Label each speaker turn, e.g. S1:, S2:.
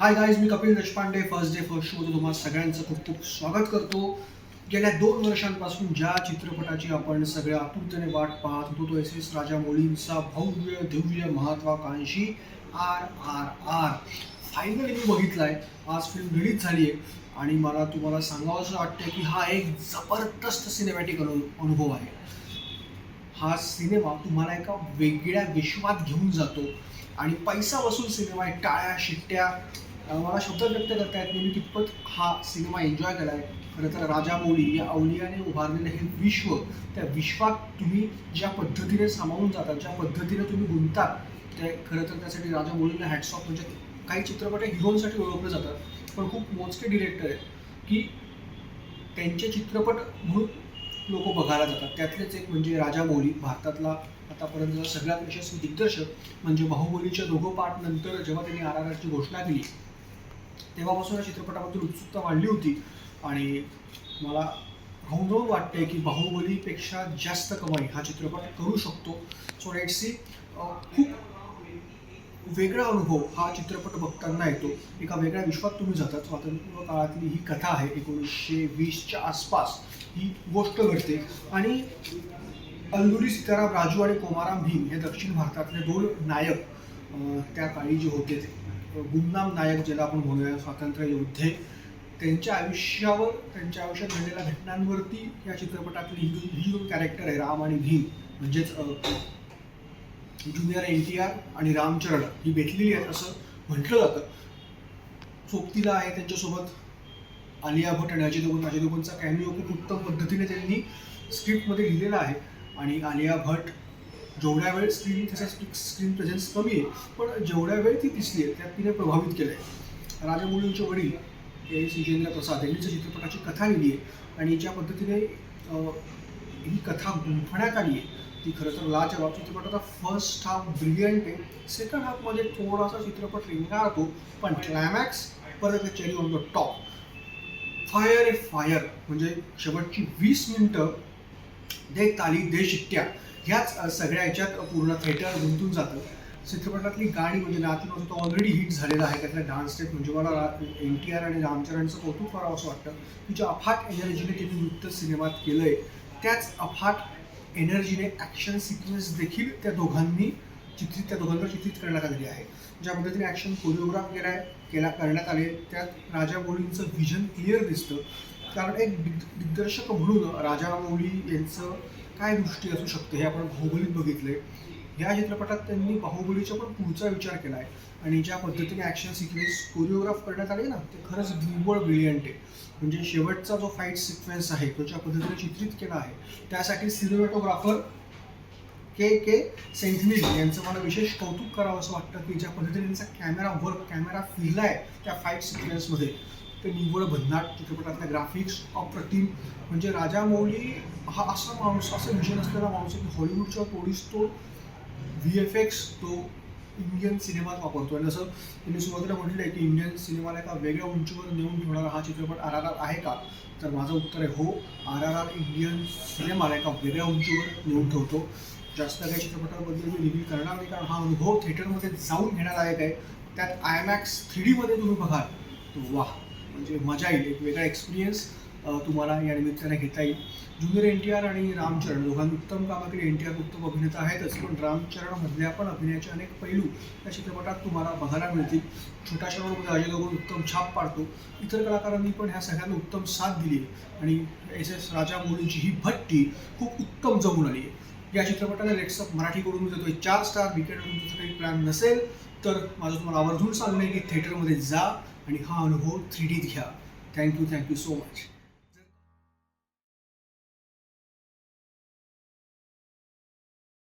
S1: हाय guys मी Kapil Deshpande. First day first शोमध्ये तुम्हाला सगळ्यांचं खूप खूप स्वागत करतो. गेल्या दोन वर्षांपासून ज्या चित्रपटाची आपण सगळ्या आतुरतेने वाट पाहत होतो तो एस एस राजामौलींचा भव्य दिव्य महत्वाकांक्षी आर आर आर फायनली मी बघितलाय. आज फिल्म रिलीज झाली आहे आणि मला तुम्हाला सांगावं असं वाटतं की हा एक जबरदस्त सिनेमॅटिक अनु अनुभव आहे. हा सिनेमा तुम्हाला एका वेगळ्या विश्वात घेऊन जातो. आणि पैसा वसूल सिनेमा आहे टाळ्या शिट्ट्या मला शब्द व्यक्त करता येत नाही मी कितपत हा सिनेमा एन्जॉय केला आहे खरं तर राजामौली या अवलियाने उभारलेलं हे विश्व त्या विश्वात तुम्ही ज्या पद्धतीने सामावून जातात ज्या पद्धतीने तुम्ही गुंतात ते खरं तर त्यासाठी राजा मौलीला हॅट्स ऑफ म्हणजे काही चित्रपट हे हिरोसाठी ओळखले जातात. पण खूप मोजके डिरेक्टर आहेत की त्यांचे चित्रपट म्हणून लोक बघायला जातात. त्यातलेच एक म्हणजे राजामौली भारतातला आतापर्यंत सगळ्यात यशस्वी दिग्दर्शक म्हणजे बाहुबलीच्या दोघं पार्ट नंतर जेव्हा त्यांनी आर आरची घोषणा केली तेव्हापासून या चित्रपटाबद्दल उत्सुकता वाढली होती. आणि मला घवघवून वाटते की बाहुबलीपेक्षा जास्त कमाई हा चित्रपट करू शकतो. सो लेट सी खूप वेगळा अनुभव हा चित्रपट बघताना येतो. एका वेगळ्या विश्वात तुम्ही जातात. स्वातंत्र्य काळातली ही कथा आहे एकोणीसशे वीसच्या आसपास ही गोष्ट घडते. आणि अल्लुरी सीताराम राजू आणि कोमाराम भीम हे दक्षिण भारतातले दोन नायक त्या काळी जे होते ते. गुमनाम नायक ज्याला आपण म्हणूया स्वातंत्र्य योद्धे त्यांच्या आयुष्यावर त्यांच्या आयुष्यात घडलेल्या घटनांवरती या चित्रपटातली ही ही दोन कॅरेक्टर आहे राम आणि भीम. म्हणजेच ज्युनियर एन टी आर आणि रामचरण. ही भेटलेली आहेत असं म्हटलं जातं. सोबतीला आहे त्यांच्यासोबत आलिया भट आणि अजय देवगण अजय देवगणचा कॅमिओ खूप उत्तम पद्धतीने त्यांनी स्क्रिप्टमध्ये लिहिलेला आहे. आणि आलिया भट जेवढ्या वेळ स्क्रीन त्याचा स्क्रीन प्रेझेन्स कमी आहे पण जेवढ्या वेळ ती दिसली आहे त्यात तिने प्रभावित केलं आहे राजामुलींचे वडील हे सुजेंद्र प्रसाद यांनी ज्या चित्रपटाची कथा लिहिली आहे. आणि ज्या पद्धतीने ही कथा गुंफण्यात आली आहे ती खरं तर लाजवाब चित्रपटाचा फर्स्ट हाफ ब्रिलियंट आहे. सेकंड हाफमध्ये थोडासा चित्रपट रिंगाळतो पण क्लायमॅक्स परत cherry on the top fire A fire म्हणजे शेवटची वीस मिनटं दे ताली दे शिट्ट्या. ह्याच सगळ्या ह्याच्यात पूर्ण थिएटर गुंतून जातं. चित्रपटातली गाणी म्हणजे नाती तो ऑलरेडी हिट झालेला आहे त्यातल्या डान्स स्टेप म्हणजे मला एन टी आर आणि रामचरणचं कौतुक करावं असं वाटतं. की ज्या अफाट एनर्जीने त्यांनी नृत्य सिनेमात केलं आहे त्याच अफाट एनर्जीने ॲक्शन सिक्वेन्स देखील त्या दोघांनी चित्रित त्या दोघांवर चित्रित करण्यात आलेली आहे. ज्या पद्धतीने ॲक्शन कोरिओग्राफ केला केला करण्यात आले त्यात राजा मौलींचं व्हिजन क्लिअर दिसतं. कारण एक दिग्दर्शक म्हणून राजा मौली यांचं काय दृष्टी असू शकते हे आपण बाहुबलीत बघितले या चित्रपटात त्यांनी बाहुबलीचा पण पुढचा विचार केला आहे आणि ज्या पद्धतीने ॲक्शन सिक्वेन्स कोरिओग्राफ करण्यात आले ना ते खरंच निव्वळ ब्रिलियंट आहे. म्हणजे शेवटचा जो फाईट सिक्वेन्स आहे तो ज्या पद्धतीने चित्रित केला आहे त्यासाठी सिनेमॅटोग्राफर के के सेंथनिल यांचं मला विशेष कौतुक करावं असं वाटतं की ज्या पद्धतीने त्यांचा कॅमेरा वर्क कॅमेरा फिरलाय त्या फाईट सिक्वेन्समध्ये ते निव्वळ भन्नाट चित्रपटातल्या ग्राफिक्स अप्रतिम. म्हणजे राजा मौली हा असा माणूस असं विषय असलेला माणूस आहे की हॉलिवूडच्या तोडीस तो व्ही एफ एक्स तो इंडियन सिनेमात वापरतो आणि जसं त्यांनी सुरुवातीला म्हटलं आहे की इंडियन सिनेमाला एका वेगळ्या उंचीवर नेऊन ठेवणारा हा चित्रपट आर आर आर आहे का? तर माझं उत्तर आहे हो आर आर आर इंडियन सिनेमाला एका वेगळ्या उंचीवर नेऊन ठेवतो. जास्त काही चित्रपटाबद्दल मी रिव्ह्यू करणार नाही कारण हा अनुभव थिएटरमध्ये जाऊन घेण्यालायक आहे. त्यात आयमॅक्स थ्री डीमध्ये तुम्ही बघाल तर वाह. म्हणजे मजा येईल एक वेगळा एक्सपिरियन्स तुम्हाला या निमित्ताने घेता येईल. ज्युनियर एन टी आर आणि रामचरण दोघांनी उत्तम कामाकडे एन टी आर उत्तम अभिनेता आहेतच पण रामचरणमधल्या पण अभिनयाचे अनेक पैलू या चित्रपटात तुम्हाला बघायला मिळतील. छोट्या शहरामध्ये अजय देवगण उत्तम छाप पाडतो. इतर कलाकारांनी पण ह्या सगळ्यांना उत्तम साथ दिली आणि एस एस राजामौलींची ही भट्टी खूप उत्तम जमून आली आहे. या चित्रपटाला रेट्सअप मराठीकडून मी देतोय चार स्टार विकेटवर तुमचा काही प्लॅन नसेल तर माझं तुम्हाला आवर्जून सांगणं आहे की थिएटरमध्ये जा आणि हा अनुभव थ्री डीत घ्या थँक्यू थँक्यू सो मच